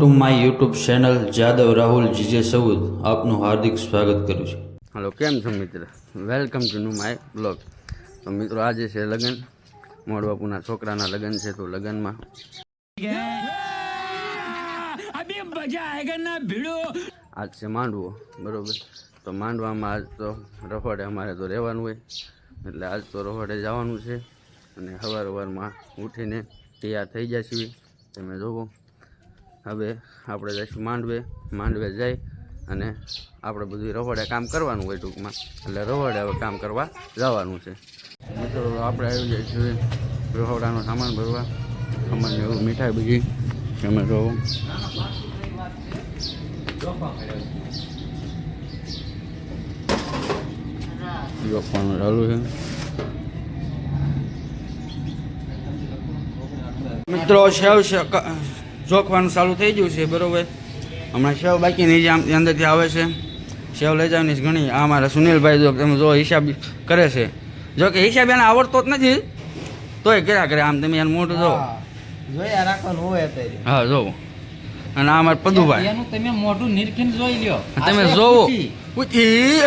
To my YouTube channel Jadav Rahul GJ Saud આપનું હાર્દિક સ્વાગત કરું છું. હલો, કેમ છો મિત્ર? Welcome to new my blog તો મિત્રો, આજે છે લગ્ન. મોડ બાપુના છોકરાના લગ્ન છે, તો લગ્નમાં આજ છે માંડવો, બરોબર? તો માંડવામાં આજ તો રહોડે, અમારે તો રહેવાનું હોય. એટલે આજ તો રહોડે જવાનું છે. અને સવાર સવારમાં ઉઠીને તૈયાર થઈ જાય જશે. તમે જોવો. હવે આપણે જઈશું માંડવે. માંડવે જઈ અને આપણે બધું રહોડે કામ કરવાનું હોય ટૂંકમાં. એટલે રહોડે હવે કામ કરવા જવાનું છે. મિત્રો, આપણે આવી જાય છીએ રહોડાનો સામાન ભરવા. સામાન એવું મીઠાઈ બધી. તમે જોવો. જોખવાનું ચાલુ છે. મિત્રો સેવ જોખવાનું ચાલુ થઈ ગયું છે બરોબર. હમણાં સેવ બાકી નહીં જે આમ અંદરથી આવે છે સેવ લઈ જવાની ઘણી આ મારા સુનિલભાઈ જો તમે જો હિસાબ કરે છે. જો કે હિસાબ એને આવડતો જ નથી તોય કર્યા કરે. આમ તમે એનું મોટું જો જોયા રાખવાનું હોય હા જોવો અને આ અમારા પદુભાઈ. એનું તમે મોઢું નિરખીને જોઈ લ્યો. તમે જોવો. પૂછી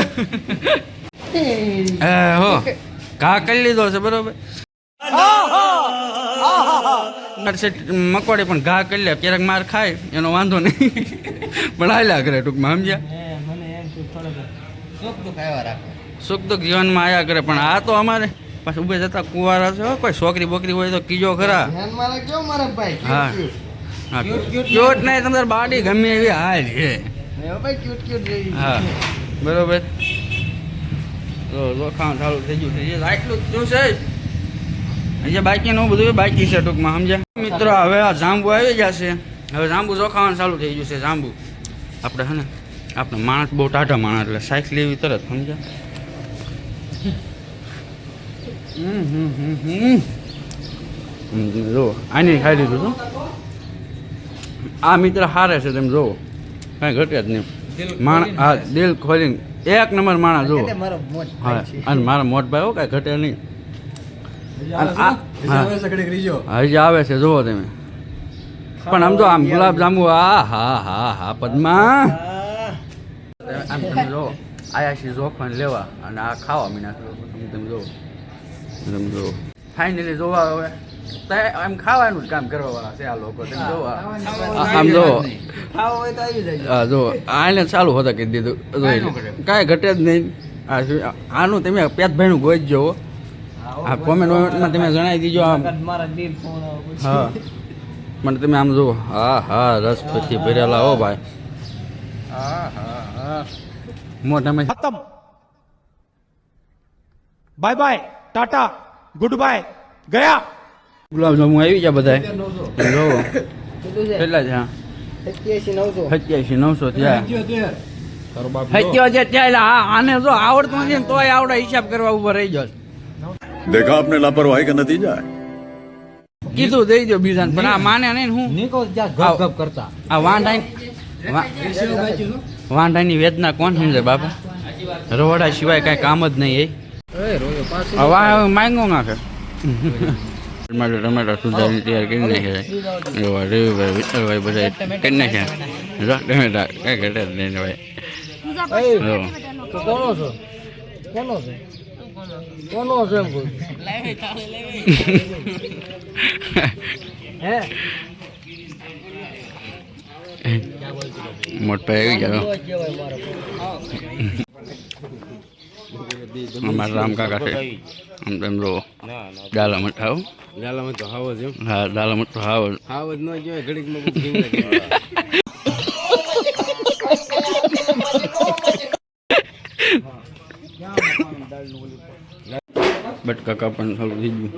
એ હો. ઘા કરી લીધો છે બરોબર. મકોડી પણ ઘા કરી લે ક્યારેક માર ખાય એનો વાંધો નહીં. પણ હાલ્યા કરે ટૂંકમાં સમજ્યા? સુખ દુઃખ જીવનમાં આયા કરે પણ આ તો અમારે પાછું ઉભે જતા કુવારા છે કોઈ છોકરી બોકરી હોય તો કીજો ખરા. હા. ક્યુટ હા. ક્યુટ નહીં તમારે બાડી ગમે એવી હાલ છે. હા બરોબર. લોખાણ ચાલુ થઈ ગયું છે આટલું જ છે. અહીંયા બાકીનું બધું બાકી છે ટૂંકમાં સમજ્યા? મિત્રો હવે આ જાંબુ આવી જશે હવે જાંબુ જોખાવાનું ચાલુ થઈ ગયું છે જાંબુ. આપણે હે ને આપણે માણસ બહુ ટાટા માણસ એટલે સાઇક લેવી તરત સમજ્યા? હમ હમ હમ હમ. હમ, જો આની ખાઈ લીધું છું આ મિત્ર હારે છે તમે જોવો કાંઈ ઘટે જ નહીં. માણ હા દિલ ખોલીને એક નંબર માણસ જુઓ. હા ભાઈ અને મારા મોટભાઈ હો કાંઈ ઘટે નહીં. હજી આવે છે જુઓ. તમે. પણ આમ જો આમ ગુલાબ જાંબુ આ હા હા હા પદ્મા. આમ તમે જો આયા છે જોખણ લેવા અને આ ખાવા મીના તમે તમે જુઓ. તમે જો ફાઇનલી જોવા હવે. તે એમ ખાવાનું જ કામ કરવાવાળા છે આ લોકો. તમે જોવા આમ જો તો હા જો આને ચાલુ હોતા કહી દીધું. કાંઈ ઘટે. જ નહીં. આનું તમે પેટભાઈનું ગોઈ જ જોવો આ કોમેન્ટ વોમેન્ટમાં તમે જણાવી દીજો આમ. હા. પણ તમે આમ જુઓ. હા હા રસ પછી ભરેલા હો ભાઈ. મોઢામાં ખતમ. Bye bye tata goodbye ગયા ગુલાબજાંબુ આવી ગયા બધા જોવો કેટલા છે? હા. સત્યાસી નવસો. થયા. સત્યાસી થયા આને જો આવડતું નથી તોય આવડે હિસાબ કરવા ઊભો રહી જશે देखा आपने लापरवाही का नतीजा है કીધું દઈ દો બીજાને પણ આ માને નહીં ને હું નીકો જ્યાં આવ. ગપ ગપ કરતા આ વાંઢાઈ વાંઢાની વેદના કોણ સમજે બાપા રવાડા સિવાય કાંઈ કામ જ નહીં એ હવે આ માંગો નાખે ટમાટર ટમાટર સુધારી તૈયાર કરી નાખ્યા એવા રવિભાઈ વિઠ્ઠલભાઈ બધા કરી નાખ્યા જો ટમેટા કાંઈ ઘટે જ નહીં ભાઈ જો તો કોનો છો કોનો છે કોનો છે એમ કહું હે મોટભાઈ આવી ગયા. અમારા રામ કાકા છે. આમ તેમ જો દાલા મઠાવ લાલામાં તો હાવ જ એમ. હા દાલા મઠો હાવ હાવ જ ન બુક જીવ લાગે બટકા કાપવાનું ચાલુ થઈ ગયું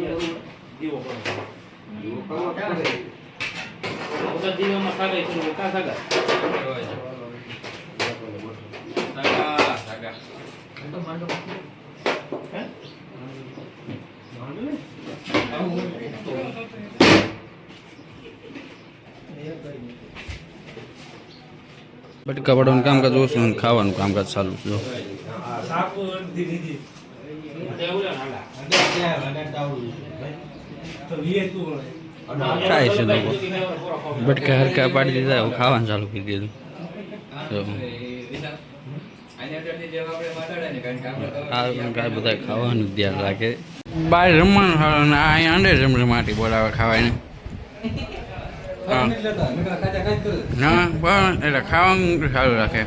બટકા પાડવાનું કામકાજ ઓછું ખાવાનું કામકાજ ચાલુ છે. ખાય છે લોકો બટકા હરકા પાડી દીધા એવું ખાવાનું ચાલુ કરી દીધું બધા ખાવાનું ધ્યાન રાખે બહાર રમવાનું સારું ને અહીંયા અંડે રમરમાટી બોલાવે ખાવાને ના પણ એટલે ખાવાનું સારું રાખે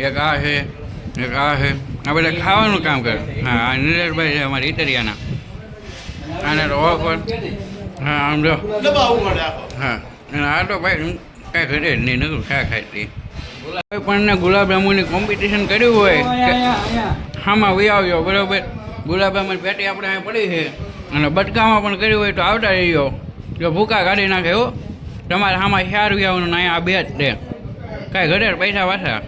એક આ છે એક આ છે આ બધા ખાવાનું કામ કરે. હા નીરજભાઈ છે અમારા ઇટરિયાના આને તો ઓળખો. હા આમ જો. હા અને આ તો ભાઈ કાંઈ ઘરે જ નહીં નકરું ખા ખાતી કોઈ પણ ને ગુલાબ જાંબુની કોમ્પિટિશન કર્યું હોય હામાં વી આવ્યો બરાબર? ગુલાબ જાંબુની પેટી આપણે અહીં પડી છે. અને બટકામાં પણ કર્યું હોય તો આવતા રહ્યો જો ભૂકા કાઢી નાખે હો. તમારે આમાં ચાર વ્યાવનું ને અહીંયા આ બે જ છે. કાંઈ ઘરે પૈસા પાછા.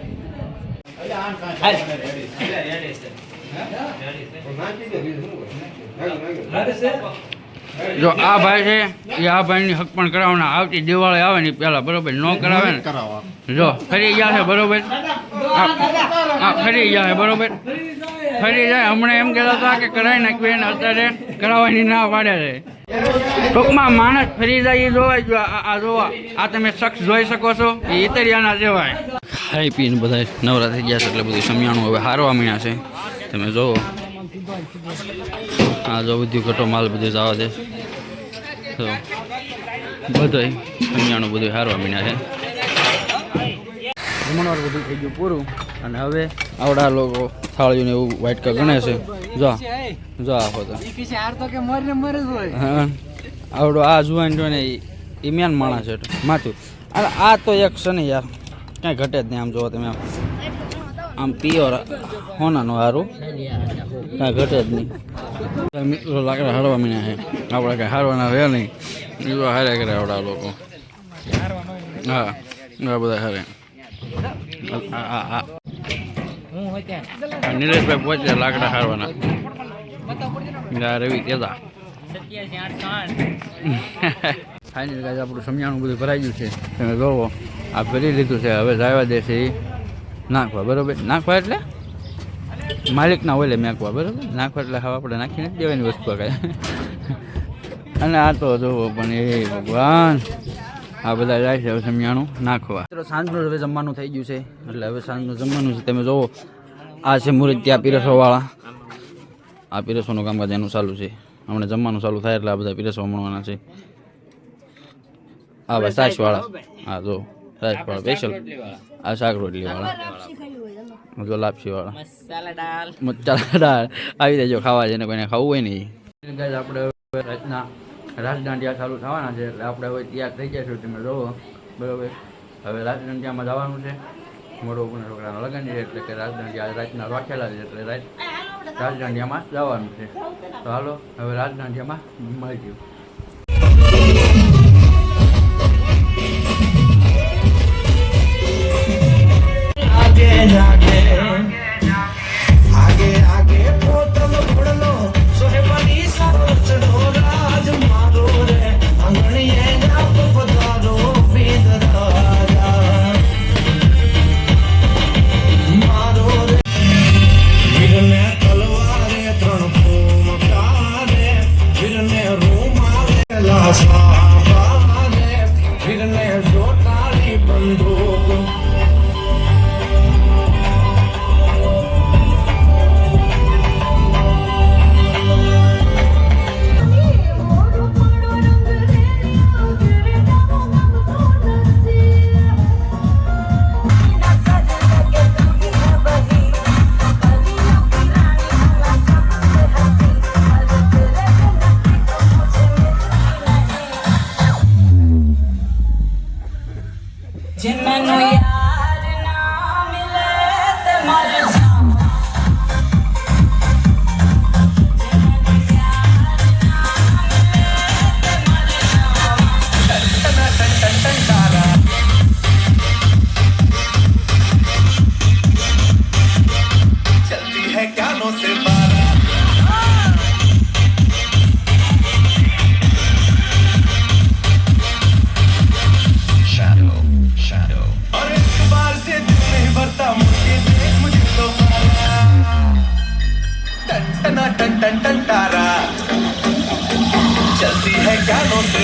જો આ ભાઈ છે એ આ ભાઈની હક પણ કરાવવાના. આવતી દિવાળી આવે ને પેલા બરોબર ન કરાવે ને. જો ફરી ગયા છે બરોબર. આ આ ફરી ગયા છે બરોબર. ફરી જાય. હમણાં એમ કહેતા હતા કે કરાવી નાખ્યું એને અત્યારે કરાવવાની ના પાડે છે. ટૂંકમાં માણસ ફરી જાય એ જોવાય. જો આ આ જોવા. આ તમે શખ્સ જોઈ શકો છો. એ ઇતરિયાના જેવાય. ખાઈ પીને બધા નવરા થઈ ગયા છે એટલે બધું સમિયાણું હવે હારવા મીણ્યા છે. તમે જોવો. આ જો બધું ઘટો માલ બધું જવા દે. તો બધું સમિયાણું બધું હારવા મીણ્યા છે. જમણવાર બધું થઈ ગયું પૂરું અને હવે આવડા લોકો થાળીઓને એવું વાઇટ કા ગણે છે. જો જો તો હા. આવડો આ જુવાન જો ને એ મેન માણસ છે. માથું. અને આ તો એક છે ને યાર. કાંઈ ઘટે જ નહીં. આમ જોવો તમે. આમ આમ પ્યોર હોનાનો હારું. કાંઈ ઘટે જ નહીં. મિત્રો લાકડા હારવા મીના છે આપણે કાંઈ હારવાના રહે નહીં. એવા હારે કરે આવડા લોકો. હા એવા બધા હારે. આ આ આ. આ પહોંચ્યા લાકડા હારવાના. રવિ કેતા. ફાઇનલ આપણું સમજાણું બધું ભરાઈ ગયું છે. તમે જોવો. આ ભરી લીધું છે, હવે જાવા દેશે એ નાખવા, બરાબર? નાખવા એટલે? માલિકના ઓલે મેંકવા, બરાબર? નાખવા એટલે હવે આપણે નાખીને જ દેવાની વસ્તુ કાંઈ. અને આ તો જોવો પણ એ ભગવાન. આ બધા જાય છે હવે સમિયાણું નાખવા. મિત્રો, સાંજનું હવે જમવાનું થઈ ગયું છે. એટલે હવે સાંજનું જમવાનું છે. તમે જોવો આ છે મુરત ત્યાં પીરસોવાળા આ પીરસવાનું કામકાજ એનું ચાલુ છે. હમણાં જમવાનું ચાલુ થાય એટલે આ બધા પીરસવા મળવાના છે. હા બસ સાસવાળા. હા જો સાસવાળા સ્પેશિયલ આ શાક રોટલી વાળા જો લાપસી વાળા મસાલા દાળ. આવી જાય જો ખાવા છે ને કોઈને ખાવું હોય નહીં ગાઈસ આપણે હવે રાતના રાજદાંડિયા ચાલુ થવાના છે એટલે આપણે હવે તૈયાર થઈ જઈશું તમે જોવો. બરાબર? હવે રાજદાંડિયામાં જવાનું છે. મોટો ઉપરના છોકરાના લગ્ન છે એટલે કે રાજદાંડિયા રાતના રાખેલા છે એટલે રાત રાજદાંડિયામાં જવાનું છે. તો હાલો હવે રાજદાંડિયામાં મળી ગયું. house, house. टन टन टन टन तारा चलती है गानों से बारा